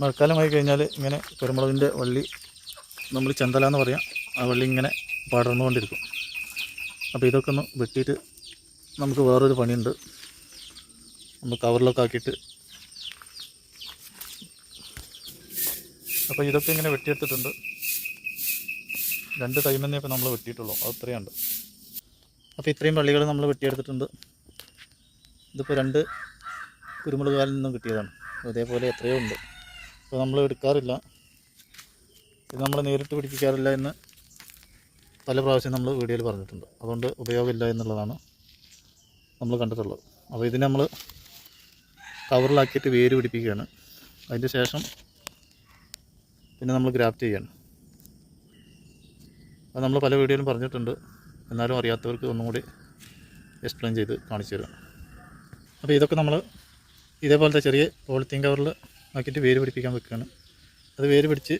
മഴക്കാലമായി കഴിഞ്ഞാൽ ഇങ്ങനെ കുരുമുളകിന്റെ വള്ളി നമ്മൾ ചന്തല എന്ന് പറയാം ആ വള്ളി ഇങ്ങനെ പടർന്നുകൊണ്ടിരിക്കും. അപ്പോൾ ഇതൊക്കെ ഒന്ന് വെട്ടിയിട്ട് നമുക്ക് വേറൊരു പണിയുണ്ട്. നമ്മൾ കവറിലൊക്കെ ആക്കിയിട്ട്. അപ്പോൾ ഇതൊക്കെ ഇങ്ങനെ വെട്ടിയെടുത്തിട്ടുണ്ട്. രണ്ട് ടൈമെന്നേ ഇപ്പോൾ നമ്മൾ വെട്ടിയിട്ടുള്ളൂ. അത് ഇത്രയുണ്ട്. അപ്പോൾ ഇത്രയും വള്ളികൾ നമ്മൾ വെട്ടിയെടുത്തിട്ടുണ്ട്. ഇതിപ്പോൾ രണ്ട് കുരുമുളക് കാലിൽ നിന്നും കിട്ടിയതാണ്. അതേപോലെ എത്രയോ ഉണ്ട്. അപ്പോൾ നമ്മൾ എടുക്കാറില്ല. ഇത് നമ്മൾ നേരിട്ട് പിടിപ്പിക്കാറില്ല എന്ന് പല പ്രാവശ്യം നമ്മൾ വീഡിയോയിൽ പറഞ്ഞിട്ടുണ്ട്. അതുകൊണ്ട് ഉപയോഗമില്ല എന്നുള്ളതാണ് നമ്മൾ കണ്ടിട്ടുള്ളത്. അപ്പോൾ ഇതിനെ നമ്മൾ കവറിലാക്കിയിട്ട് വേര് പിടിപ്പിക്കുകയാണ്. അതിന് ശേഷം പിന്നെ നമ്മൾ ഗ്രാഫ്റ്റ് ചെയ്യാണ് അത് നമ്മൾ പല വീഡിയോയിലും പറഞ്ഞിട്ടുണ്ട്. എന്നാലും അറിയാത്തവർക്ക് ഒന്നും കൂടി എക്സ്പ്ലെയിൻ ചെയ്ത് കാണിച്ചു തരാം. അപ്പോൾ ഇതൊക്കെ നമ്മൾ ഇതേപോലത്തെ ചെറിയ പോളിത്തീൻ കവറിൽ ആക്കിയിട്ട് വേര് പിടിപ്പിക്കാൻ വെക്കുകയാണ്. അത് വേര് പിടിച്ച്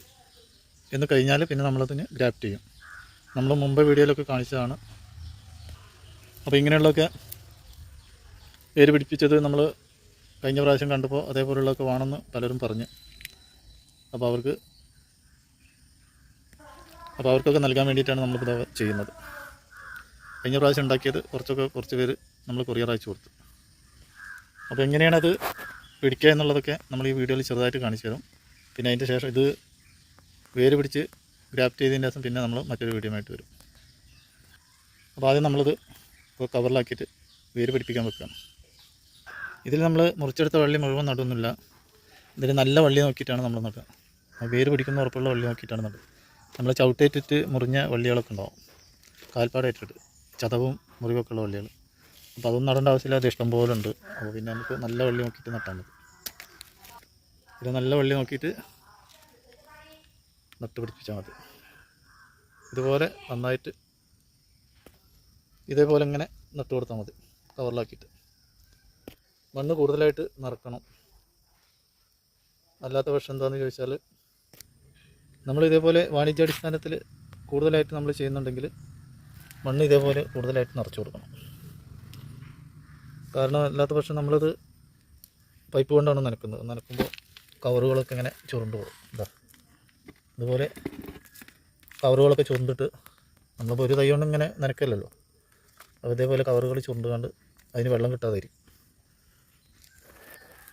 എന്ന് കഴിഞ്ഞാൽ പിന്നെ നമ്മളതിന് ഗ്രാഫ്റ്റ് ചെയ്യും. നമ്മൾ മുമ്പ് വീഡിയോയിലൊക്കെ കാണിച്ചതാണ്. അപ്പോൾ ഇങ്ങനെയുള്ളതൊക്കെ വേര് പിടിപ്പിച്ചത് നമ്മൾ കഴിഞ്ഞ പ്രാവശ്യം കണ്ടപ്പോൾ അതേപോലെയുള്ളതൊക്കെ വേണമെന്ന് പലരും പറഞ്ഞു. അപ്പോൾ അവർക്ക് അപ്പോൾ അവർക്കൊക്കെ നൽകാൻ വേണ്ടിയിട്ടാണ് ഇതൊക്കെ ചെയ്യുന്നത്. കഴിഞ്ഞ പ്രാവശ്യം ഉണ്ടാക്കിയത് കുറച്ചൊക്കെ കുറച്ച് പേര് നമ്മൾ കൊറിയർ അയച്ചു കൊടുത്തു. അപ്പോൾ എങ്ങനെയാണത് പിടിക്കുക എന്നുള്ളതൊക്കെ നമ്മൾ ഈ വീഡിയോയിൽ ചെറുതായിട്ട് കാണിച്ചു തരും. പിന്നെ അതിന്റെ ശേഷം ഇത് വേര് പിടിച്ച് ഗ്രാഫ്റ്റ് ചെയ്തതിന്റെ ശേഷം പിന്നെ നമ്മൾ മറ്റൊരു വീഡിയോ ആയിട്ട് വരും. അപ്പോൾ ആദ്യം നമ്മളിത് കവറിലാക്കിയിട്ട് വേര് പിടിപ്പിക്കാൻ വെക്കുകയാണ്. ഇതിൽ നമ്മൾ മുറിച്ചെടുത്ത വള്ളി മുഴുവൻ നടുന്നില്ല. ഇതിൽ നല്ല വള്ളി നോക്കിയിട്ടാണ് നമ്മൾ നടുക. വേര് പിടിക്കുന്ന ഉറപ്പുള്ള വള്ളി നോക്കിയിട്ടാണ് നടുക. നമ്മൾ ചവിട്ടേറ്റിട്ട് മുറിഞ്ഞ വള്ളികളൊക്കെ ഉണ്ടാവും. കാൽപ്പാടേറ്റിട്ട് ചതവും മുറിവൊക്കെ ഉള്ള വള്ളികൾ. അപ്പോൾ അതൊന്നും നടേണ്ട ആവശ്യമില്ല അത് ഇഷ്ടം പോലെ ഉണ്ട് അപ്പോൾ പിന്നെ നമുക്ക് നല്ല വള്ളി നോക്കിയിട്ട് നട്ടാൽ മതി. പിന്നെ നല്ല വള്ളി നോക്കിയിട്ട് നട്ട് പിടിപ്പിച്ചാൽ മതി. ഇതുപോലെ നന്നായിട്ട് ഇതേപോലെ ഇങ്ങനെ നട്ട് കൊടുത്താൽ മതി കവറിലാക്കിയിട്ട്. മണ്ണ് കൂടുതലായിട്ട് നിറക്കണം. അല്ലാത്ത പക്ഷം എന്താണെന്ന് ചോദിച്ചാൽ നമ്മൾ ഇതേപോലെ വാണിജ്യാടിസ്ഥാനത്തിൽ കൂടുതലായിട്ട് നമ്മൾ ചെയ്യുന്നുണ്ടെങ്കിൽ മണ്ണ് ഇതേപോലെ കൂടുതലായിട്ട് നിറച്ചു കൊടുക്കണം. കാരണം അല്ലാത്ത പക്ഷം നമ്മളത് പൈപ്പ് കൊണ്ടാണ് നനക്കുന്നത്. നനക്കുമ്പോൾ കവറുകളൊക്കെ ഇങ്ങനെ ചുരുണ്ട് പോകും. ഇതാ ഇതുപോലെ കവറുകളൊക്കെ ചുരുണ്ടിട്ട് നമ്മളിപ്പോൾ ഒരു തൈ കൊണ്ട് ഇങ്ങനെ നനക്കല്ലല്ലോ. അപ്പോൾ ഇതേപോലെ കവറുകൾ ചുരുണ്ടുകൊണ്ട് അതിന് വെള്ളം കിട്ടാതായിരിക്കും.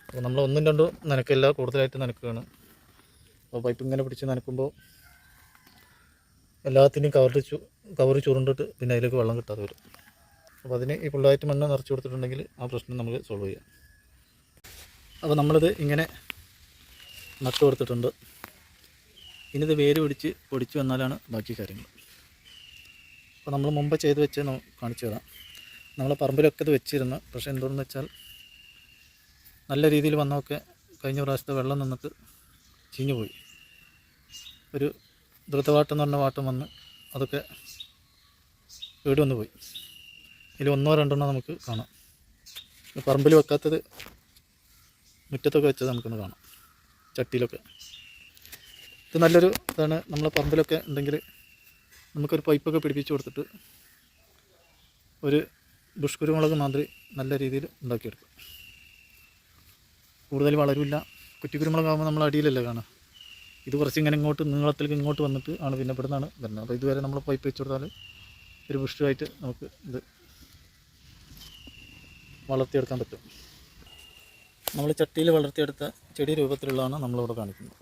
അപ്പോൾ നമ്മൾ ഒന്നും രണ്ടും നനക്കല്ല കൂടുതലായിട്ട് നനക്കുകയാണ്. അപ്പോൾ പൈപ്പ് ഇങ്ങനെ പിടിച്ച് നനക്കുമ്പോൾ എല്ലാത്തിനും കവറിൽ ചു കവർ ചുരുണ്ടിട്ട് പിന്നെ അതിലേക്ക് വെള്ളം കിട്ടാതെ വരും. അപ്പോൾ അതിന് ഈ ഫുള്ളായിട്ട് മണ്ണ് നിറച്ച് കൊടുത്തിട്ടുണ്ടെങ്കിൽ ആ പ്രശ്നം നമുക്ക് സോൾവ് ചെയ്യാം. അപ്പോൾ നമ്മളിത് ഇങ്ങനെ നട്ട് കൊടുത്തിട്ടുണ്ട്. ഇനി ഇത് വേര് പിടിച്ച് പൊടിച്ച് വന്നാലാണ് ബാക്കി കാര്യങ്ങൾ. അപ്പോൾ നമ്മൾ മുമ്പ് ചെയ്ത് വെച്ച് കാണിച്ചു തരാം. നമ്മൾ പറമ്പിലൊക്കെ ഇത് വെച്ചിരുന്നു. പക്ഷേ എന്തുകൊണ്ടെന്ന് വെച്ചാൽ നല്ല രീതിയിൽ വന്നൊക്കെ കഴിഞ്ഞ പ്രാവശ്യത്തെ വെള്ളം നിന്നിട്ട് ചീഞ്ഞു പോയി. ഒരു ദ്രുതവാട്ടം എന്ന് പറഞ്ഞ വാട്ടം വന്ന് അതൊക്കെ വീട് വന്നു പോയി. ഇതിൽ ഒന്നോ രണ്ടെണ്ണോ നമുക്ക് കാണാം. പറമ്പിൽ വെക്കാത്തത് മുറ്റത്തൊക്കെ വെച്ചത് നമുക്കൊന്ന് കാണാം. ചട്ടിയിലൊക്കെ. ഇത് നല്ലൊരു ഇതാണ്. നമ്മളെ പറമ്പിലൊക്കെ ഉണ്ടെങ്കിൽ നമുക്കൊരു പൈപ്പൊക്കെ പിടിപ്പിച്ച് കൊടുത്തിട്ട് ഒരു ദുഷ്കുരുമുളക് മാതിരി നല്ല രീതിയിൽ ഉണ്ടാക്കിയെടുക്കും. കൂടുതൽ വളരില്ല കുറ്റിക്കുരുമുളകാകുമ്പോൾ നമ്മൾ അടിയിലല്ലേ കാണാം ഇത് കുറച്ച് ഇങ്ങനെ ഇങ്ങോട്ട് നീളത്തിലേക്ക് ഇങ്ങോട്ട് വന്നിട്ട് ആണ് പിന്നെ ഇവിടെ നിന്നാണ് വരുന്നത്. അപ്പോൾ ഇതുവരെ നമ്മൾ പൈപ്പ് വെച്ച് കൊടുത്താൽ ഒരു ബുഷ്ടുമായിട്ട് നമുക്ക് ഇത് വളർത്തിയെടുക്കാൻ പറ്റും. നമ്മൾ ചട്ടിയിൽ വളർത്തിയെടുത്ത ചെടി രൂപത്തിലുള്ളതാണ് നമ്മളിവിടെ കാണിക്കുന്നത്.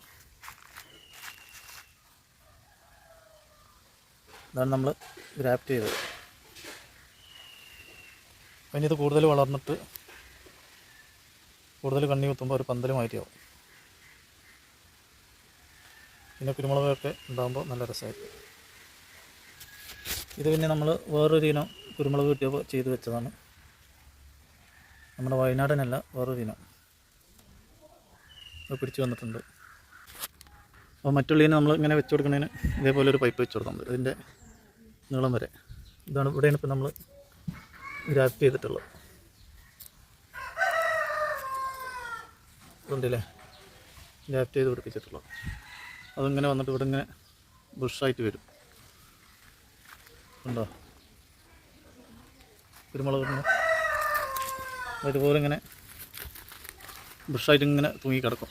ഇതാണ് നമ്മൾ ഗ്രാഫ്റ്റ് ചെയ്തത്. അതിന് ഇത് കൂടുതൽ വളർന്നിട്ട് കൂടുതൽ കണ്ണി കുത്തുമ്പോൾ ഒരു പന്തൽ മാറ്റിയാവും പിന്നെ കുരുമുളകൊക്കെ ഉണ്ടാകുമ്പോൾ നല്ല രസമായിരിക്കും. ഇത് പിന്നെ നമ്മൾ വേറൊരു ഇനം കുരുമുളക് കിട്ടിയപ്പോൾ ചെയ്ത് വെച്ചതാണ്. നമ്മുടെ വയനാടനല്ല വേറൊരു ഇനം. അത് പിടിച്ചു വന്നിട്ടുണ്ട്. അപ്പോൾ മറ്റുള്ളതിന് നമ്മൾ ഇങ്ങനെ വെച്ച് കൊടുക്കുന്നതിന് ഇതേപോലെ ഒരു പൈപ്പ് വെച്ച് കൊടുക്കുന്നുണ്ട്. ഇതിന്റെ നീളം വരെ. ഇതാണ് ഇവിടെയാണ് ഇപ്പോൾ നമ്മൾ ഗ്രാപ്പ് ചെയ്തിട്ടുള്ളത്. ഉണ്ടല്ലേ ഗ്രാപ്പ് ചെയ്ത് പിടിപ്പിച്ചിട്ടുള്ളത്. അതിങ്ങനെ വന്നിട്ട് ഇവിടെ ഇങ്ങനെ ബുഷായിട്ട് വരും. ഉണ്ടോ? കുരുമുളക് ഇതുപോലെ ഇങ്ങനെ ബുഷായിട്ട് ഇങ്ങനെ തൂങ്ങി കിടക്കും.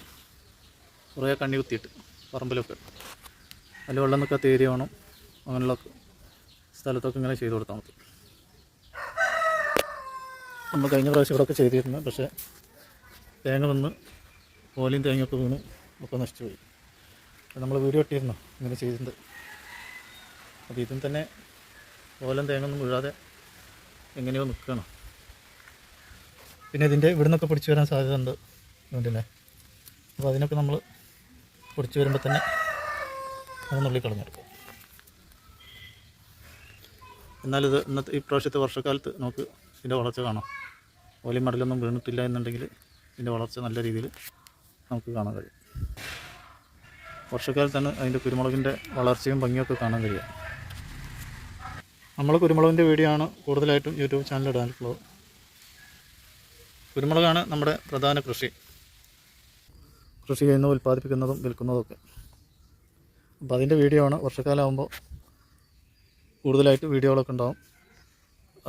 കുറേ കണ്ണി കുത്തിയിട്ട് പറമ്പിലൊക്കെ. അതിൽ വെള്ളം നിൽക്കാത്ത ഏരിയ വേണം. അങ്ങനെയുള്ള സ്ഥലത്തൊക്കെ ഇങ്ങനെ ചെയ്ത് കൊടുത്താൽ മതി. നമ്മൾ കഴിഞ്ഞ പ്രാവശ്യം ഇവിടെയൊക്കെ ചെയ്തിരുന്നു പക്ഷേ തേങ്ങ വന്ന് ഓലയും തേങ്ങയൊക്കെ വീണു ഒക്കെ നശിച്ചു പോയി. നമ്മൾ വീഡിയോ ഇട്ടിരുന്നു? ഇങ്ങനെ ചെയ്തിട്ടുണ്ട് അപ്പോൾ ഇതും തന്നെ ഓലം തേങ്ങ ഒന്നും വീഴാതെ എങ്ങനെയോ നിൽക്കുകയാണ്. പിന്നെ ഇതിന്റെ ഇവിടുന്നൊക്കെ പിടിച്ചു വരാൻ സാധ്യത ഉണ്ട് ഇതിന്റെ അപ്പോൾ അതിനൊക്കെ നമ്മൾ പിടിച്ചു വരുമ്പോൾ തന്നെ അത് നുള്ളി കളഞ്ഞെടുക്കും. എന്നാലിത് ഇന്നത്തെ ഈ പ്രാവശ്യത്തെ വർഷക്കാലത്ത് നമുക്ക് ഇതിന്റെ വളർച്ച കാണാം. ഓലി മടലൊന്നും വീണിട്ടില്ല എന്നുണ്ടെങ്കിൽ ഇതിന്റെ വളർച്ച നല്ല രീതിയിൽ നമുക്ക് കാണാൻ കഴിയും. വർഷക്കാലത്ത് തന്നെ അതിന്റെ കുരുമുളകിന്റെ വളർച്ചയും ഭംഗിയൊക്കെ കാണാൻ കഴിയുക. നമ്മൾ കുരുമുളകിന്റെ വീഡിയോ ആണ് കൂടുതലായിട്ടും യൂട്യൂബ് ചാനൽ ഇടാനുള്ളത് കുരുമുളകാണ് നമ്മുടെ പ്രധാന കൃഷി. കൃഷി ചെയ്യുന്നതും ഉൽപ്പാദിപ്പിക്കുന്നതും വിൽക്കുന്നതൊക്കെ. അപ്പോൾ അതിന്റെ വീഡിയോ ആണ്. വർഷക്കാലം ആകുമ്പോൾ കൂടുതലായിട്ട് വീഡിയോകളൊക്കെ ഉണ്ടാവും.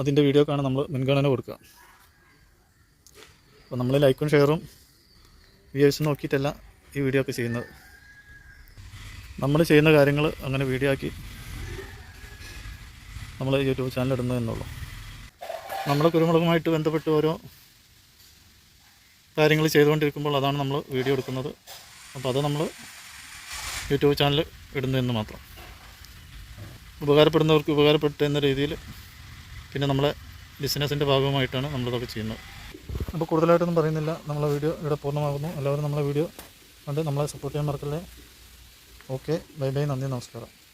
അതിന്റെ വീഡിയോക്കാണ് നമ്മൾ മുൻഗണന കൊടുക്കുക. അപ്പോൾ നമ്മൾ ലൈക്കും ഷെയറും വ്യൂസും നോക്കിയിട്ടല്ല ഈ വീഡിയോ ഒക്കെ ചെയ്യുന്നത്. നമ്മൾ ചെയ്യുന്ന കാര്യങ്ങൾ അങ്ങനെ വീഡിയോ ആക്കി നമ്മൾ യൂട്യൂബ് ചാനൽ ഇടുന്നത് എന്നുള്ളൂ. നമ്മൾ കുരുമുളകുമായിട്ട് ബന്ധപ്പെട്ട് ഓരോ കാര്യങ്ങൾ ചെയ്തുകൊണ്ടിരിക്കുമ്പോൾ അതാണ് നമ്മൾ വീഡിയോ എടുക്കുന്നത്. അപ്പോൾ അത് നമ്മൾ യൂട്യൂബ് ചാനൽ ഇടുന്നതെന്ന് മാത്രം. ഉപകാരപ്പെടുന്നവർക്ക് ഉപകാരപ്പെട്ട എന്ന രീതിയിൽ പിന്നെ നമ്മളെ ബിസിനസ്സിന്റെ ഭാഗമായിട്ടാണ് നമ്മളിതൊക്കെ ചെയ്യുന്നത്. അപ്പോൾ കൂടുതലായിട്ടൊന്നും പറയുന്നില്ല. നമ്മളെ വീഡിയോ ഇവിടെ പൂർണമാകുന്നു. എല്ലാവരും നമ്മളെ വീഡിയോ കണ്ട് നമ്മളെ സപ്പോർട്ട് ചെയ്യാൻ മറക്കല്ലേ. ഓക്കെ. Bye bye. നന്ദി. നമസ്കാരം.